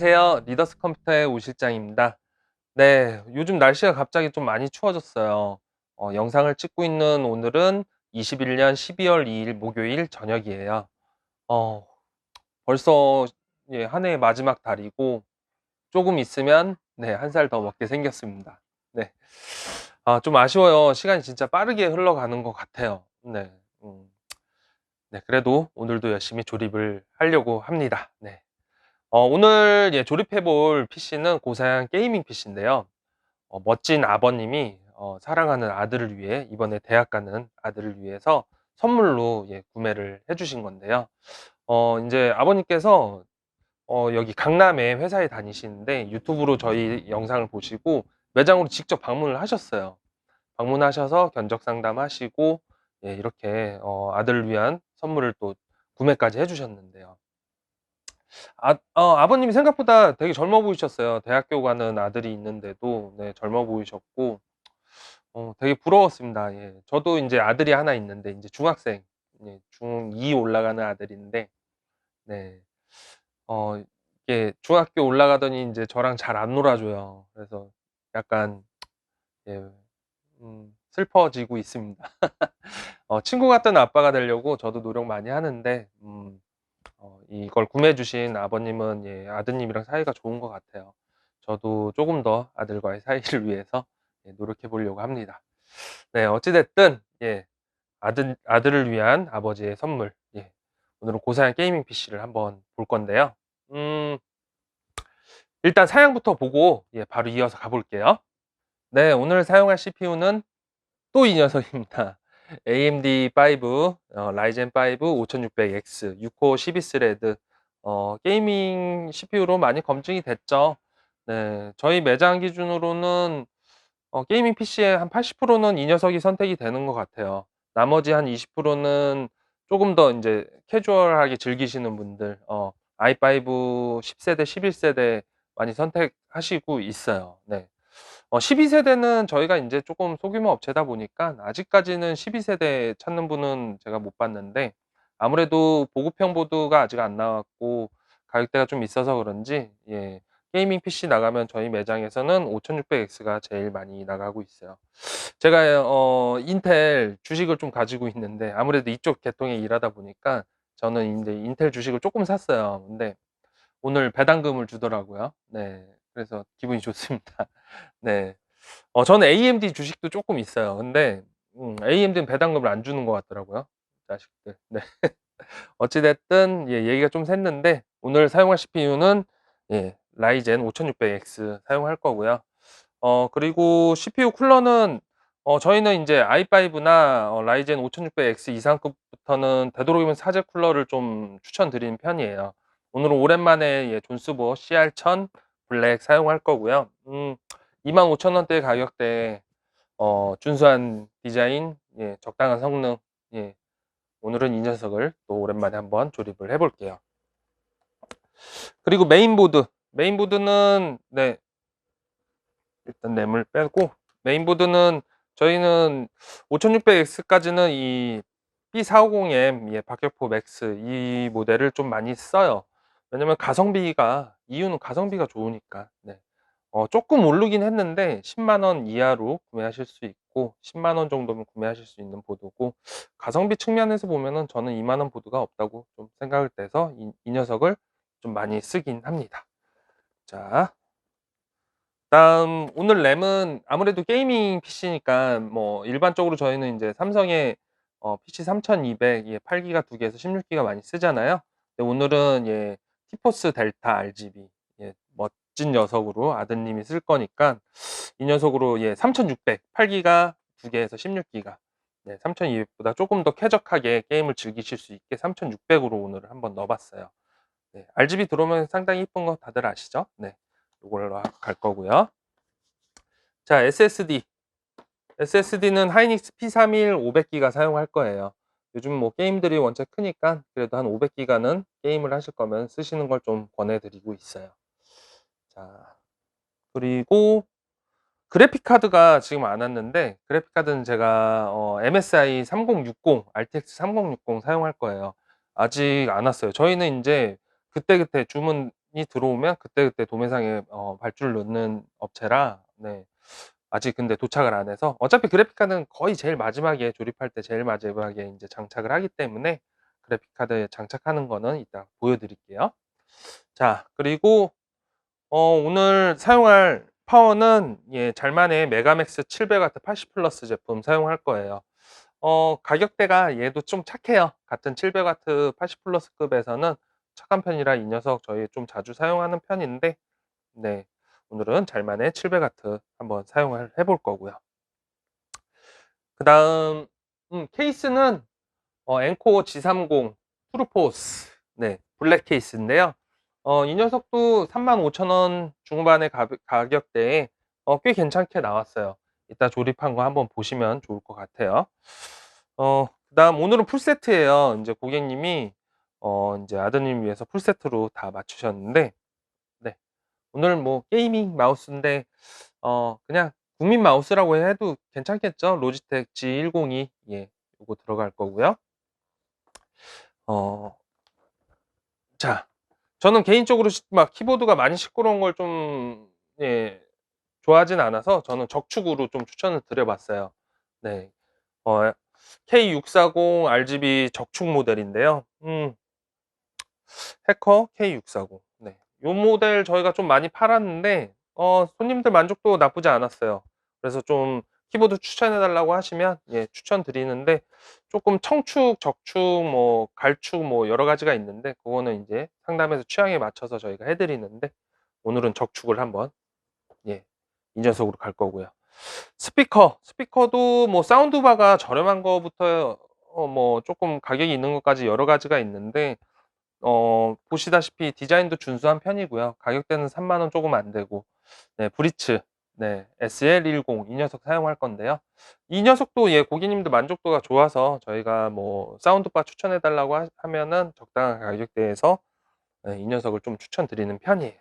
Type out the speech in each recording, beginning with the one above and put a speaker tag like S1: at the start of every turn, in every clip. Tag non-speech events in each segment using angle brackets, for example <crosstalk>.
S1: 안녕하세요. 리더스 컴퓨터의 오 실장입니다. 네, 요즘 날씨가 갑자기 좀 많이 추워졌어요. 어, 영상을 찍고 있는 오늘은 21년 12월 2일 목요일 저녁이에요. 어, 벌써 예, 한 해의 마지막 달이고 조금 있으면 네, 한 살 더 먹게 생겼습니다. 네. 아, 좀 아쉬워요. 시간이 진짜 빠르게 흘러가는 것 같아요. 네. 음, 네, 그래도 오늘도 열심히 조립을 하려고 합니다. 네. 어, 오늘 예, 조립해 볼 PC는 고사양 게이밍 PC인데요. 어, 멋진 아버님이 어, 사랑하는 아들을 위해 이번에 대학 가는 아들을 위해서 선물로 예, 구매를 해주신 건데요. 어, 이제 아버님께서 어, 여기 강남에 회사에 다니시는데 유튜브로 저희 영상을 보시고 매장으로 직접 방문을 하셨어요. 방문하셔서 견적 상담하시고 예, 이렇게 어, 아들을 위한 선물을 또 구매까지 해주셨는데요. 아, 어, 아버님이 생각보다 되게 젊어 보이셨어요. 대학교 가는 아들이 있는데도 네, 젊어 보이셨고 어, 되게 부러웠습니다. 예. 저도 이제 아들이 하나 있는데 이제 중학생, 예, 중2 올라가는 아들인데 네. 어, 이게 중학교 올라가더니 이제 저랑 잘 안 놀아줘요. 그래서 약간 예, 음, 슬퍼지고 있습니다. <laughs> 어, 친구 같은 아빠가 되려고 저도 노력 많이 하는데 음, 어, 이걸 구매해 주신 아버님은 예, 아드님이랑 사이가 좋은 것 같아요. 저도 조금 더 아들과의 사이를 <laughs> 위해서 예, 노력해 보려고 합니다. 네, 어찌 됐든 예, 아들, 아들을 위한 아버지의 선물 예, 오늘은 고사양 게이밍 PC를 한번 볼 건데요. 음, 일단 사양부터 보고 예, 바로 이어서 가볼게요. 네, 오늘 사용할 CPU는 또 이 녀석입니다. AMD 5, 어, 라이젠 5 5600X 6코 12스레드 어, 게이밍 CPU로 많이 검증이 됐죠. 네, 저희 매장 기준으로는 어, 게이밍 PC의 한 80%는 이 녀석이 선택이 되는 것 같아요. 나머지 한 20%는 조금 더 이제 캐주얼하게 즐기시는 분들, 어, i5 10세대, 11세대 많이 선택하시고 있어요. 네. 어, 12세대는 저희가 이제 조금 소규모 업체다 보니까 아직까지는 12세대 찾는 분은 제가 못 봤는데 아무래도 보급형 보드가 아직 안 나왔고 가격대가 좀 있어서 그런지 예, 게이밍 PC 나가면 저희 매장에서는 5600X가 제일 많이 나가고 있어요. 제가 어, 인텔 주식을 좀 가지고 있는데 아무래도 이쪽 계통에 일하다 보니까 저는 이제 인텔 주식을 조금 샀어요. 근데 오늘 배당금을 주더라고요. 네. 그래서 기분이 좋습니다. <laughs> 네. 어, 저는 AMD 주식도 조금 있어요. 근데 음, AMD는 배당금을 안 주는 것 같더라고요. 자식들. 네. <laughs> 어찌됐든 예, 얘기가 좀 샜는데 오늘 사용할 CPU는 예, 라이젠 5600X 사용할 거고요. 어, 그리고 CPU 쿨러는 어, 저희는 이제 i5나 어, 라이젠 5600X 이상급부터는 되도록이면 사제 쿨러를 좀 추천드리는 편이에요. 오늘은 오랜만에 예, 존스보 CR1000 블랙 사용할 거고요. 음, 25,000원대 가격대 어, 준수한 디자인, 예, 적당한 성능, 예, 오늘은 이 녀석을 또 오랜만에 한번 조립을 해볼게요. 그리고 메인보드, 메인보드는 네, 일단 램을 빼고 메인보드는 저희는 5600X까지는 이 B450M 예, 박격포 맥스 이 모델을 좀 많이 써요. 왜냐면 가성비가 이유는 가성비가 좋으니까 네. 어, 조금 오르긴 했는데 10만 원 이하로 구매하실 수 있고 10만 원 정도면 구매하실 수 있는 보드고 가성비 측면에서 보면은 저는 2만 원 보드가 없다고 좀 생각을 해서 이, 이 녀석을 좀 많이 쓰긴 합니다. 자, 다음 오늘 램은 아무래도 게이밍 PC니까 뭐 일반적으로 저희는 이제 삼성의 어, PC 3200 예, 8기가 두 개에서 16기가 많이 쓰잖아요. 오늘은 예, 티포스 델타 RGB 예, 멋진 녀석으로 아드님이 쓸 거니까 이 녀석으로 예, 3600 8기가 두 개에서 16기가 네, 3200보다 조금 더 쾌적하게 게임을 즐기실 수 있게 3600으로 오늘 한번 넣어봤어요. 네, RGB 들어오면 상당히 이쁜 거 다들 아시죠? 네, 이걸로 갈 거고요. 자, SSD. SSD는 하이닉스 P31 500기가 사용할 거예요. 요즘 뭐 게임들이 원체 크니까 그래도 한 500기가는 게임을 하실 거면 쓰시는 걸 좀 권해드리고 있어요. 자, 그리고 그래픽 카드가 지금 안 왔는데 그래픽 카드는 제가 어, MSI 3060, RTX 3060 사용할 거예요. 아직 안 왔어요. 저희는 이제 그때그때 주문이 들어오면 그때그때 도매상에 어 발주를 넣는 업체라 네. 아직 근데 도착을 안 해서 어차피 그래픽카드는 거의 제일 마지막에 조립할 때 제일 마지막에 인제 장착을 하기 때문에 그래픽카드에 장착하는 거는 이따 보여 드릴게요. 자 그리고 어 오늘 사용할 파워는 예 잘만의 메가맥스 700W 80 플러스 제품 사용할 거예요. 어 가격대가 얘도 좀 착해요. 같은 700W 80 플러스급에서는 착한 편이라 이 녀석 저희 좀 자주 사용하는 편인데 네 오늘은 잘만의 700W 한번 사용을 해볼 거고요. 그 다음 음 케이스는 어 엔코어 G30 푸르포스 네 블랙 케이스인데요. 어 이 녀석도 35,000원 중반의 가 가격대에 어 꽤 괜찮게 나왔어요. 이따 조립한 거 한번 보시면 좋을 것 같아요. 어 그 다음 오늘은 풀세트예요. 인제 고객님이 어 인제 아드님 위해서 풀세트로 다 맞추셨는데 네 오늘 뭐 게이밍 마우스인데 어 그냥 국민 마우스라고 해도 괜찮겠죠? 로지텍 G102 예 요거 들어갈 거고요. 어 자 저는 개인적으로 시막 키보드가 많이 시끄러운 걸좀예 좋아하진 않아서 저는 적축으로 좀 추천을 드려 봤어요. 네. 어 K640 RGB 적축 모델인데요. 음 해커 K640 네. 요 모델 저희가 좀 많이 팔았는데 어 손님들 만족도 나쁘지 않았어요. 그래서 좀 키보드 추천해 달라고 하시면 예 추천드리는데 쪼끔 청축, 적축, 뭐 갈축 뭐 여러 가지가 있는데 그거는 인제 상담해서 취향에 맞춰서 저희가 해 드리는데 오늘은 적축을 한번 예 이 녀석으로 갈 거고요. 스피커, 스피커도 뭐 사운드바가 저렴한 거부터 어뭐 쪼끔 가격이 있는 것까지 여러 가지가 있는데 어 보시다시피 디자인도 준수한 편이고요. 가격대는 3만 원 조금 안 되고 네 브리츠 네 SL10 이 녀석 사용할 건데요. 이 녀석도 예 고객님들 만족도가 좋아서 저희가 뭐 사운드바 추천해 달라고 하 하면은 적당한 가격대에서 예이 녀석을 좀 추천드리는 편이에요.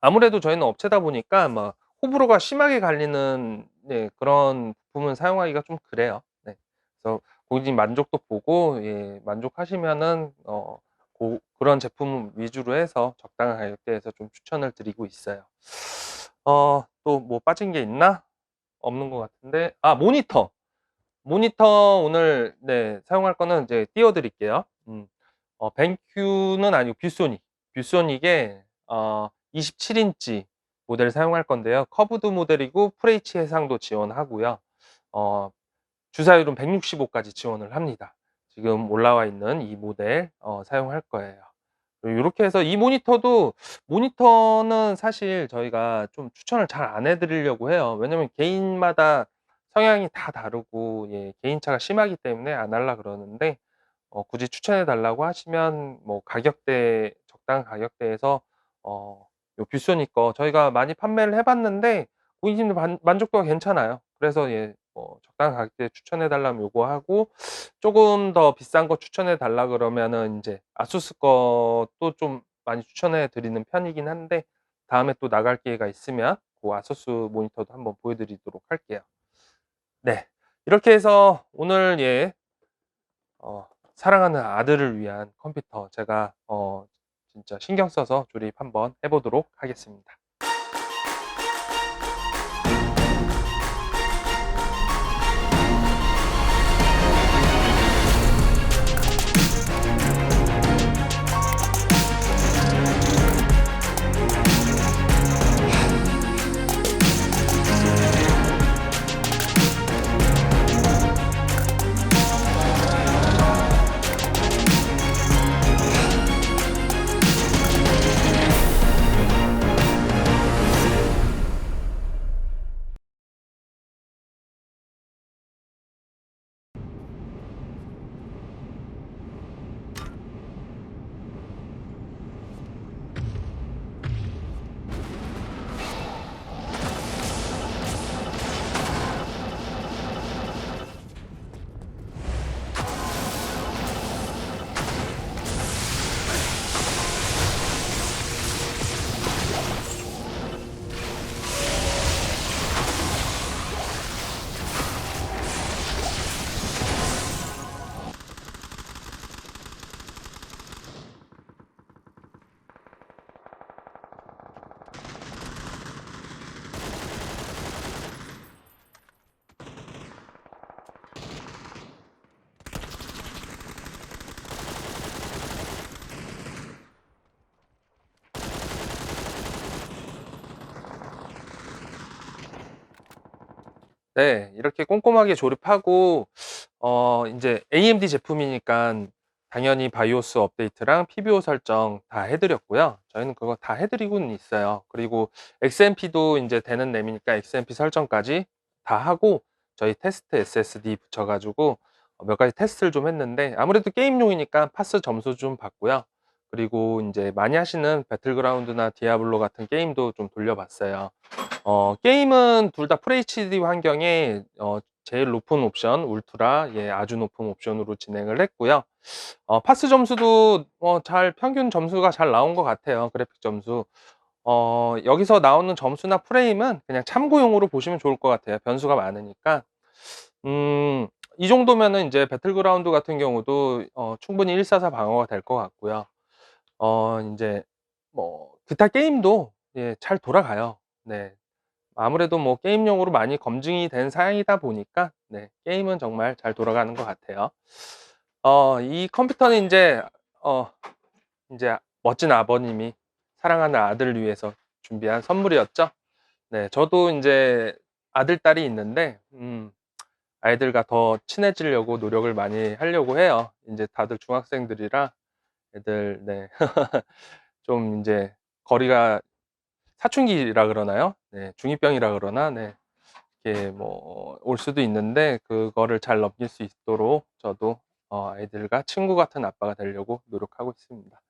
S1: 아무래도 저희는 업체다 보니까 막 호불호가 심하게 갈리는 네 그런 부품을 사용하기가 좀 그래요. 네. 그래서 고객님 만족도 보고 예 만족하시면은 어 고 그런 제품 위주로 해서 적당한 가격대에서 좀 추천을 드리고 있어요. 어 또 뭐 빠진 게 있나? 없는 것 같은데 아 모니터. 모니터 오늘 네 사용할 거는 이제 띄워 드릴게요. 음. 어 벤큐는 아니고 뷰소닉. 뷰소닉의 어 27 인치 모델을 사용할 건데요. 커브드 모델이고 FH 해상도 지원하고요. 어 주사율은 165 까지 지원을 합니다. 지금 올라와 있는 이 모델 어 사용할 거예요. 요렇게 해서 이 모니터도 모니터는 사실 저희가 좀 추천을 잘 안 해 드리려고 해요. 왜냐면 개인마다 성향이 다 다르고 예 개인차가 심하기 때문에 안 하려 그러는데 어 굳이 추천해 달라고 하시면 뭐 가격대 적당한 가격대에서 어 요 뷰소닉 거 저희가 많이 판매를 해 봤는데 고객님들 만 만족도가 괜찮아요. 그래서 예 뭐 가격대에 추천해 달라면 요거 하고 쪼금 더 비싼 거 추천해 달라 그러면은 인제 아수스 것도 좀 많이 추천해 드리는 편이긴 한데 다음에 또 나갈 기회가 있으면 고 아수스 모니터도 한번 보여 드리도록 할게요. 네. 이렇게 해서 오늘 예 어 사랑하는 아들을 위한 컴퓨터 제가 어 진짜 신경 써서 조립 한번 해 보도록 하겠습니다. 네, 이렇게 꼼꼼하게 조립하고 어 인제 AMD 제품이니깐 당연히 바이오스 업데이트랑 PBO 설정 다 해 드렸고요. 저희는 그거 다 해 드리고는 있어요. 그리고 XMP도 인제 되는 램이니까 XMP 설정까지 다 하고 저희 테스트 SSD 붙여 가지고 어몇 가지 테스트를 좀 했는데 아무래도 게임용이니까 파스 점수 좀 봤고요. 그리고 인제 많이 하시는 배틀그라운드나 디아블로 같은 게임도 좀 돌려 봤어요. 어 게임은 둘 다 FHD 환경에 어 제일 높은 옵션 울트라 예 아주 높은 옵션으로 진행을 했고요. 어 파스 점수도 어 잘 평균 점수가 잘 나온 것 같아요, 그래픽 점수. 어 여기서 나오는 점수나 프레임은 그냥 참고용으로 보시면 좋을 것 같아요, 변수가 많으니까. 음 이 정도면은 인제 배틀그라운드 같은 경우도 어 충분히 144 방어가 될 것 같고요. 어 인제 뭐 기타 게임도 예 잘 돌아가요. 네. 아무래도 뭐 게임용으로 많이 검증이 된 사양이다 보니까 네 게임은 정말 잘 돌아가는 것 같아요. 어 이 컴퓨터는 인제 어 인제 멋진 아버님이 사랑하는 아들을 위해서 준비한 선물이었죠. 네 저도 인제 아들, 딸이 있는데 음 아이들과 더 친해지려고 노력을 많이 하려고 해요. 인제 다들 중학생들이라 애들 네 <laughs> 좀 인제 거리가 사춘기라 그러나요? 네 중2병이라 그러나 네 이렇게 뭐 올 수도 있는데 그거를 잘 넘길 수 있도록 저도 어 아이들과 친구 같은 아빠가 되려고 노력하고 있습니다.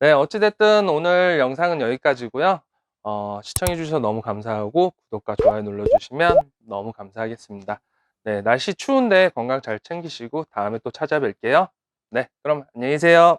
S1: 네 어찌 됐든 오늘 영상은 여기까지고요. 어 시청해 주셔서 너무 감사하고 구독과 좋아요 눌러 주시면 너무 감사하겠습니다. 네 날씨 추운데 건강 잘 챙기시고 다음에 또 찾아뵐게요. 네 그럼 안녕히 계세요.